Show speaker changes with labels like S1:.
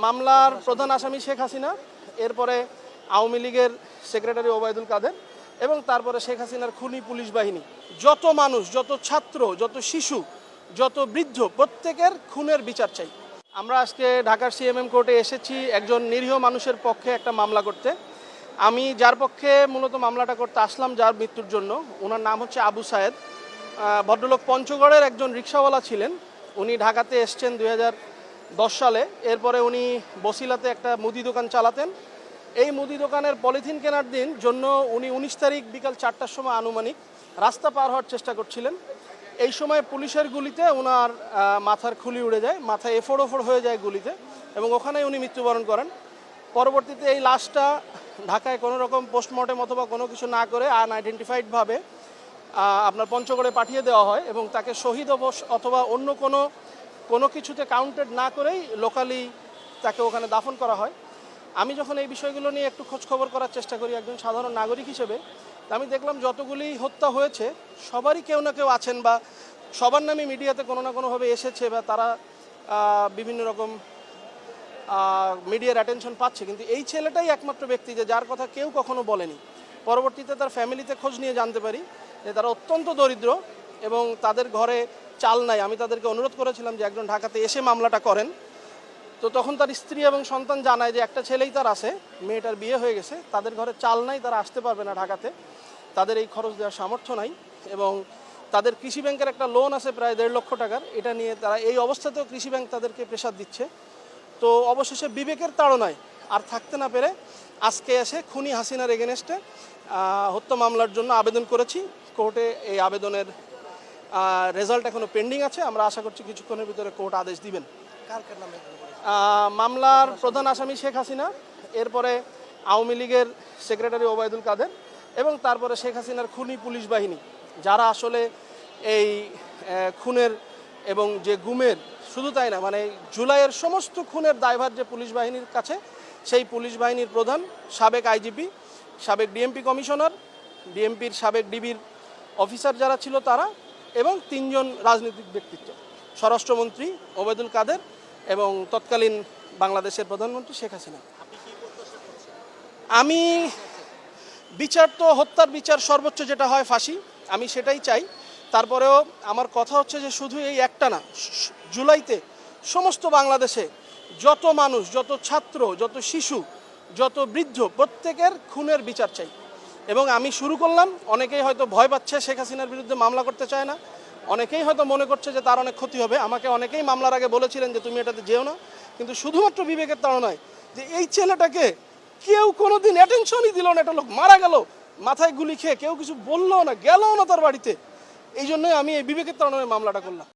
S1: মামলার প্রধান আসামি শেখ হাসিনা, এরপরে আওয়ামী লীগের সেক্রেটারি ওবায়দুল কাদের এবং তারপরে শেখ হাসিনার খুনি পুলিশ বাহিনী। যত মানুষ, যত ছাত্র, যত শিশু, যত বৃদ্ধ, প্রত্যেকের খুনের বিচার চাই। আমরা আজকে ঢাকার সিএমএম কোর্টে এসেছি একজন নিরীহ মানুষের পক্ষে একটা মামলা করতে। আমি যার পক্ষে মূলত মামলাটা করতে আসলাম যার মৃত্যুর জন্য ওনার নাম হচ্ছে আবু সায়েদ। ভদ্রলোক পঞ্চগড়ের একজন রিক্সাওয়ালা ছিলেন। উনি ঢাকাতে এসছেন দুই হাজার দশ সালে। এরপরে উনি বসিলাতে একটা মুদি দোকান চালাতেন। এই মুদি দোকানের পলিথিন কেনার দিন জন্য উনি উনিশ তারিখ বিকাল চারটার সময় আনুমানিক রাস্তা পার হওয়ার চেষ্টা করছিলেন। এই সময় পুলিশের গুলিতে ওনার মাথার খুলি উড়ে যায়, মাথায় এফোড় ওফোড় হয়ে যায় গুলিতে এবং ওখানেই উনি মৃত্যুবরণ করেন। পরবর্তীতে এই লাশটা ঢাকায় কোনো রকম পোস্টমর্টেম অথবা কোনো কিছু না করে আনআইডেন্টিফাইডভাবে আপনার পঞ্চগড়ে পাঠিয়ে দেওয়া হয় এবং তাকে শহীদ অবস- অথবা অন্য কোনো কোনো কিছুতে কাউন্টেড না করেই লোকালি তাকে ওখানে দাফন করা হয়। আমি যখন এই বিষয়গুলো নিয়ে একটু খোঁজ খবর করার চেষ্টা করি একজন সাধারণ নাগরিক হিসেবে আমি দেখলাম যতগুলি হত্যা হয়েছে, সবারই কেউ না কেউ আছেন বা সবার নামে মিডিয়াতে কোনো না কোনোভাবে এসেছে বা তারা বিভিন্ন রকম মিডিয়ার অ্যাটেনশন পাচ্ছে। কিন্তু এই ছেলেটাই একমাত্র ব্যক্তি যে যার কথা কেউ কখনো বলেনি। পরবর্তীতে তার ফ্যামিলিতে খোঁজ নিয়ে জানতে পারি যে তারা অত্যন্ত দরিদ্র এবং তাদের ঘরে চাল নাই। আমি তাদেরকে অনুরোধ করেছিলাম যে একজন ঢাকাতে এসে মামলাটা করেন। তো তখন তার স্ত্রী এবং সন্তান জানায় যে একটা ছেলেই তার আছে, মেয়েটার বিয়ে হয়ে গেছে, তাদের ঘরে চাল নাই, তারা আসতে পারবে না ঢাকাতে। তাদের এই খরচ দেওয়ার সামর্থ্য নাই এবং তাদের কৃষি ব্যাংকের একটা লোন আছে প্রায় দেড় লক্ষ টাকার। এটা নিয়ে তারা এই অবস্থাতেও কৃষি ব্যাংক তাদেরকে প্রেশার দিচ্ছে। তো অবশেষে বিবেকের তাড়নায় আর থাকতে না পেরে আজকে এসে খুনি হাসিনার এগেনস্টে হত্যা মামলার জন্য আবেদন করেছি। কোর্টে এই আবেদনের রেজাল্ট এখনও পেন্ডিং আছে। আমরা আশা করছি কিছুক্ষণের ভিতরে কোর্ট আদেশ দিবেন। মামলার প্রধান আসামি শেখ হাসিনা এরপরে আওয়ামী লীগের সেক্রেটারি ওবায়দুল কাদের এবং তারপরে শেখ হাসিনার খুনি পুলিশ বাহিনী যারা আসলে এই খুনের এবং যে গুমের শুধু তাই না মানে জুলাইয়ের সমস্ত খুনের দায়ভার যে পুলিশ বাহিনীর কাছে সেই পুলিশ বাহিনীর প্রধান সাবেক আইজিপি সাবেক ডিএমপি কমিশনার ডিএমপির সাবেক ডিবির অফিসার যারা ছিল তারা এবং তিনজন রাজনৈতিক ব্যক্তিত্ব। স্বরাষ্ট্রমন্ত্রী ওবায়দুল কাদের এবং তৎকালীন বাংলাদেশের প্রধানমন্ত্রী শেখ হাসিনা। আমি বিচার তো হত্যার বিচার সর্বোচ্চ যেটা হয় ফাঁসি আমি সেটাই চাই। তারপরেও আমার কথা হচ্ছে যে শুধু এই একটা না জুলাইতে সমস্ত বাংলাদেশে যত মানুষ যত ছাত্র যত শিশু যত বৃদ্ধ প্রত্যেকের খুনের বিচার চাই। এবং আমি শুরু করলাম, অনেকেই হয়তো ভয় পাচ্ছে শেখ হাসিনার বিরুদ্ধে মামলা করতে চায় না। অনেকেই হয়তো মনে করছে যে তার অনেক ক্ষতি হবে। আমাকে অনেকেই মামলার আগে বলেছিলেন যে তুমি এটাতে যেও না। কিন্তু শুধুমাত্র বিবেকের তাড়নায় যে এই ছেলেটাকে কেউ কোনো দিন অ্যাটেনশনই দিল না। একটা লোক মারা গেল, মাথায় গুলি খেয়ে কেউ কিছু বলল না, গেলও না তার বাড়িতে। এই জন্যই আমি এই বিবেকের তাড়নায় মামলাটা করলাম।